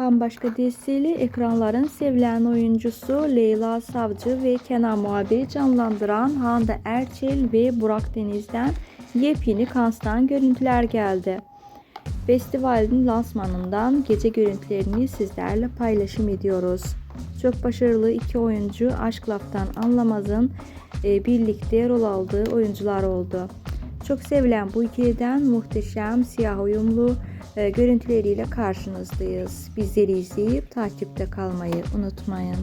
Bambaşka dizisiyle ekranların sevilen oyuncusu Leyla Savcı ve Kenan Muhabir'i canlandıran Hande Erçel ve Burak Deniz'den yepyeni kanstan görüntüler geldi. Festivalin lansmanından gece görüntülerini sizlerle paylaşım ediyoruz. Çok başarılı iki oyuncu Aşk Laftan Anlamaz'ın e, birlikte rol aldığı oyuncular oldu. Çok sevilen bu ikiliden muhteşem siyah uyumlu e, görüntüleriyle karşınızdayız. Bizleri izleyip takipte kalmayı unutmayın.